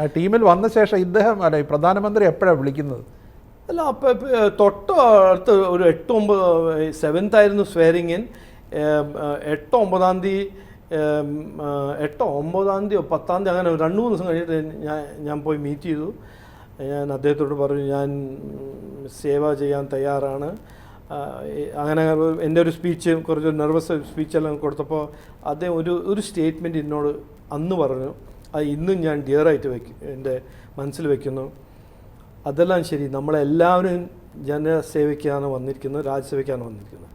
ആ ടീമിൽ വന്ന ശേഷം ഇദ്ദേഹം അല്ല പ്രധാനമന്ത്രി എപ്പോഴാണ് വിളിക്കുന്നത്? അല്ല അപ്പം തൊട്ട് അടുത്ത് ഒരു എട്ട് ഒമ്പത് സെവൻത്ത് ആയിരുന്നു സ്വയറിങ്ങിൻ എട്ട് ഒമ്പതാം തീയതി എട്ട് ഒമ്പതാം തീയതി പത്താം തീയതി അങ്ങനെ രണ്ട് മൂന്ന് ദിവസം കഴിഞ്ഞിട്ട് ഞാൻ ഞാൻ പോയി മീറ്റ് ചെയ്തു. ഞാൻ അദ്ദേഹത്തോട് പറഞ്ഞു ഞാൻ സേവ ചെയ്യാൻ തയ്യാറാണ്. അങ്ങനെ എന്റെ ഒരു സ്പീച്ച് കുറച്ച് നെർവസ് സ്പീച്ചെല്ലാം കൊടുത്തപ്പോൾ അദ്ദേഹം ഒരു ഒരു സ്റ്റേറ്റ്മെന്റ് എന്നോട് അന്ന് പറഞ്ഞു. അത് ഇന്നും ഞാൻ ഡിയറായിട്ട് വയ്ക്കും എന്റെ മനസ്സിൽ വയ്ക്കുന്നു അതെല്ലാം ശരി നമ്മളെല്ലാവരും ജനസേവയ്ക്കാണ് വന്നിരിക്കുന്നത് രാജ്യസേവയ്ക്കാണ് വന്നിരിക്കുന്നത്.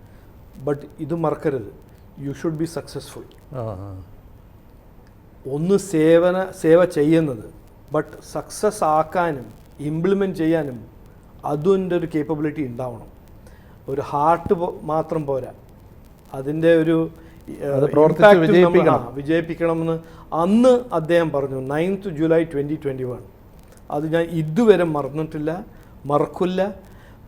ബട്ട് ഇത് മറക്കരുത്. You should be successful. ഒന്ന് സേവന സേവ ചെയ്യുന്നത് ബട്ട് സക്സസ് ആക്കാനും ഇംപ്ലിമെന്റ് ചെയ്യാനും അതിന്റെ ഒരു കേപ്പബിലിറ്റി ഉണ്ടാവണം. ഒരു ഹാർട്ട് മാത്രം പോരാ. അതിന്റെ ഒരു അത് പ്രവർത്തിച്ച് impact വിജയിപ്പിക്കണം. വിജയിപ്പിക്കണമെന്ന് അന്ന് അദ്ദേഹം പറഞ്ഞു ninth July twenty twenty one അത് ഞാൻ ഇതുവരെ മറന്നിട്ടില്ല മറക്കില്ല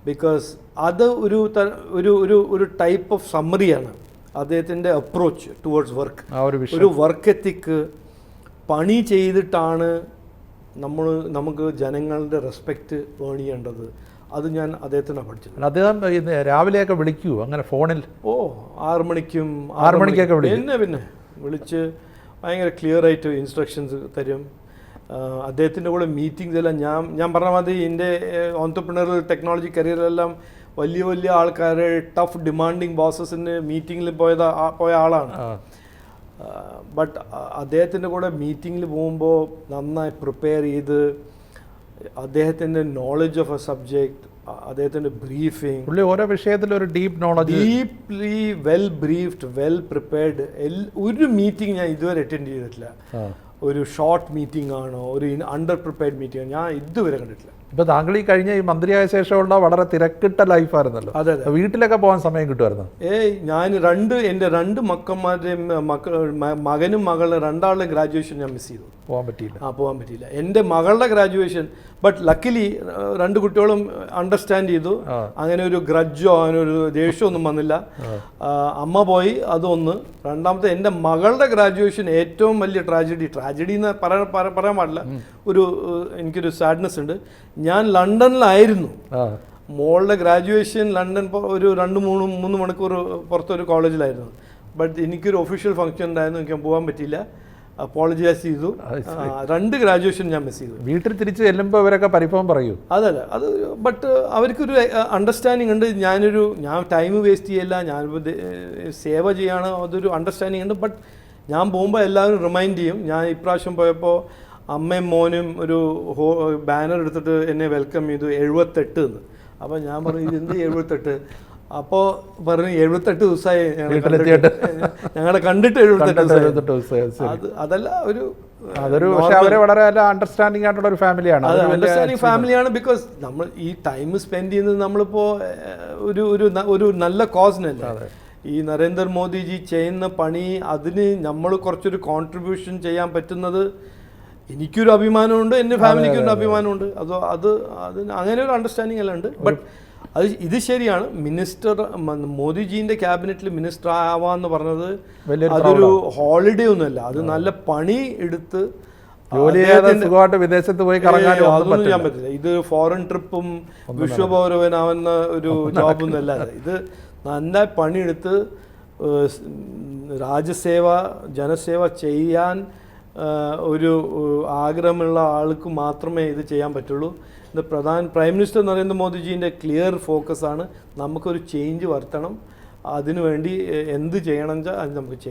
ബിക്കോസ് അത് ഒരു ത- ഒരു ഒരു ഒരു ടൈപ്പ് ഓഫ് സമ്മറിയാണ് അദ്ദേഹത്തിന്റെ അപ്രോച്ച് ടുവേർഡ്സ് വർക്ക് ഒരു വർക്ക് എത്തിക്ക് പണി ചെയ്തിട്ടാണ് നമ്മൾ നമുക്ക് ജനങ്ങളുടെ റെസ്പെക്റ്റ് ഏൺ ചെയ്യേണ്ടത് അത് ഞാൻ അദ്ദേഹത്തിനാണ് പഠിച്ചത്. അദ്ദേഹം ഇന്ന് രാവിലെയൊക്കെ വിളിക്കൂ അങ്ങനെ ഫോണിൽ. ഓ ആറ് മണിക്കും ആറ് മണിക്കൊക്കെ വിളിക്കും. പിന്നെ പിന്നെ. വിളിച്ച് ഭയങ്കര ക്ലിയർ ആയിട്ട് ഇൻസ്ട്രക്ഷൻസ് തരും. അദ്ദേഹത്തിന്റെ കൂടെ മീറ്റിംഗ്സ് എല്ലാം ഞാൻ ഞാൻ പറഞ്ഞ മാതിരി എന്റെ ഓൺടർപ്രണറൽ ടെക്നോളജി കരിയറിലെല്ലാം വലിയ വലിയ ആൾക്കാരെ ടഫ് ഡിമാൻഡിങ് ബോസസിന് മീറ്റിങ്ങിൽ പോയത് പോയ ആളാണ്. ബട്ട് അദ്ദേഹത്തിന്റെ കൂടെ മീറ്റിങ്ങിൽ പോകുമ്പോൾ നന്നായി പ്രിപ്പയർ ചെയ്ത് അദ്ദേഹത്തിന്റെ നോളജ് ഓഫ് എ സബ്ജക്റ്റ് അദ്ദേഹത്തിന്റെ ബ്രീഫിംഗ് പുള്ളി ഓരോ വിഷയത്തിൽ ഒരു deep knowledge deeply well briefed well prepared ഒരു മീറ്റിംഗ് ഞാൻ ഇതുവരെ അറ്റൻഡ് ചെയ്തിട്ടില്ല. ഒരു ഷോർട്ട് മീറ്റിംഗ് ആണോ? ഒരു അണ്ടർ പ്രിപ്പയർഡ് മീറ്റിംഗ് ഞാൻ ഇതുവരെ കണ്ടിട്ടില്ല. ഇപ്പൊ താങ്കൾ ഈ കഴിഞ്ഞ ഈ മന്ത്രിയായ ശേഷമുള്ള വളരെ തിരക്കിട്ട ലൈഫായിരുന്നല്ലോ. അതെ അതെ. വീട്ടിലൊക്കെ പോകാൻ സമയം കിട്ടുമായിരുന്നു? ഏയ് ഞാൻ രണ്ട് എന്റെ രണ്ട് മക്കന്മാരുടെയും മക്ക മകനും മകളുടെ രണ്ടാളുടെ ഗ്രാജുവേഷൻ ഞാൻ മിസ് ചെയ്തു. പോകാൻ പറ്റിയില്ല. ആ പോകാൻ പറ്റിയില്ല. എന്റെ മകളുടെ ഗ്രാജുവേഷൻ ബട്ട് ലക്കിലി രണ്ട് കുട്ടികളും അണ്ടർസ്റ്റാൻഡ് ചെയ്തു. അങ്ങനെ ഒരു ഗ്രജോ അങ്ങനെ ഒരു ദേഷ്യമൊന്നും വന്നില്ല. അമ്മ പോയി അതൊന്ന്. രണ്ടാമത്തെ എന്റെ മകളുടെ ഗ്രാജുവേഷൻ ഏറ്റവും വലിയ ട്രാജഡി ട്രാജഡി എന്ന് പറയാൻ പറ- പറയാൻ പാടില്ല. ഒരു എനിക്കൊരു സാഡ്നെസ് ഉണ്ട്. ഞാൻ ലണ്ടനിലായിരുന്നു. മോളുടെ ഗ്രാജുവേഷൻ ലണ്ടൻ ഒരു രണ്ട് മൂന്ന് മൂന്ന് മണിക്കൂർ പുറത്തൊരു കോളേജിലായിരുന്നു. ബട്ട് എനിക്കൊരു ഒഫീഷ്യൽ ഫംഗ്ഷൻ ഉണ്ടായിരുന്നു. എനിക്ക് പോകാൻ പറ്റിയില്ല. അപ്പോളജൈസ് ചെയ്തു. രണ്ട് ഗ്രാജുവേഷൻ ഞാൻ മിസ് ചെയ്തു. വീട്ടിൽ തിരിച്ച് ചെല്ലുമ്പോൾ അവരൊക്കെ പരിഭവം പറയൂ. അതല്ല അത് ബട്ട് അവർക്കൊരു അണ്ടർസ്റ്റാൻഡിങ് ഉണ്ട്. ഞാനൊരു ഞാൻ ടൈം വേസ്റ്റ് ചെയ്യല്ല. ഞാൻ സേവ ചെയ്യാണ്. അതൊരു അണ്ടർസ്റ്റാൻഡിങ് ഉണ്ട്. ബട്ട് ഞാൻ പോകുമ്പോൾ എല്ലാവരും റിമൈൻഡ് ചെയ്യും. ഞാൻ ഇപ്രാവശ്യം പോയപ്പോൾ അമ്മയും മോനും ഒരു ഹോ ബാനർ എടുത്തിട്ട് എന്നെ വെൽക്കം ചെയ്തു എഴുപത്തെട്ട് എന്ന്. അപ്പോൾ ഞാൻ പറഞ്ഞു ഇത് എന്ത് എഴുപത്തെട്ട്? അപ്പോൾ പറഞ്ഞു എഴുപത്തെട്ട് ദിവസമായി ഞങ്ങളെ കണ്ടിട്ട്. എഴുപത്തെട്ട് ദിവസമായി. അത് അതല്ല ഒരു അതൊരു പക്ഷെ അവരെ വളരെ നല്ല അണ്ടർസ്റ്റാൻഡിംഗ് ആയിട്ടുള്ള ഒരു ഫാമിലിയാണ് അണ്ടർസ്റ്റാൻഡിങ് ഫാമിലിയാണ് ബിക്കോസ് നമ്മൾ ഈ ടൈം സ്പെൻഡ് ചെയ്യുന്നത് നമ്മളിപ്പോ ഒരു ഒരു ഒരു നല്ല കോസിനല്ല. ഈ നരേന്ദ്രമോദിജി ചെയ്യുന്ന പണി അതിന് നമ്മൾ കുറച്ചൊരു കോൺട്രിബ്യൂഷൻ ചെയ്യാൻ പറ്റുന്നത് എനിക്കൊരു അഭിമാനമുണ്ട് എന്റെ ഫാമിലിക്ക് ഒരു അഭിമാനമുണ്ട്. അത് അത് അതിന് അങ്ങനെ ഒരു അണ്ടർസ്റ്റാൻഡിങ് എല്ലാം ഉണ്ട്. ബട്ട് അത് ഇത് ശരിയാണ്. മിനിസ്റ്റർ മോദിജീന്റെ ക്യാബിനറ്റിൽ മിനിസ്റ്റർ ആവാന്ന് പറഞ്ഞത് അതൊരു ഹോളിഡേ ഒന്നുമല്ല. അത് നല്ല പണി എടുത്ത് സുഖമായിട്ട് വിദേശത്ത് പോയി കറങ്ങാനും അതൊന്നും ചെയ്യാൻ പറ്റില്ല. ഇത് ഫോറിൻ ട്രിപ്പും വിശ്വപൗരവനാവുന്ന ഒരു ജോബൊന്നും അല്ല ഇത്. നന്നായി പണിയെടുത്ത് രാജ്യസേവ ജനസേവ ചെയ്യാൻ ഒരു ആഗ്രഹമുള്ള ആൾക്ക് മാത്രമേ ഇത് ചെയ്യാൻ പറ്റുള്ളൂ. ഇത് പ്രധാന പ്രൈം മിനിസ്റ്റർ നരേന്ദ്രമോദിജീന്റെ ക്ലിയർ ഫോക്കസാണ് നമുക്കൊരു ചേഞ്ച് വരുത്തണം. അതിനുവേണ്ടി എന്ത് ചെയ്യണം വെച്ചാൽ അത് നമുക്ക് ചെയ്യാം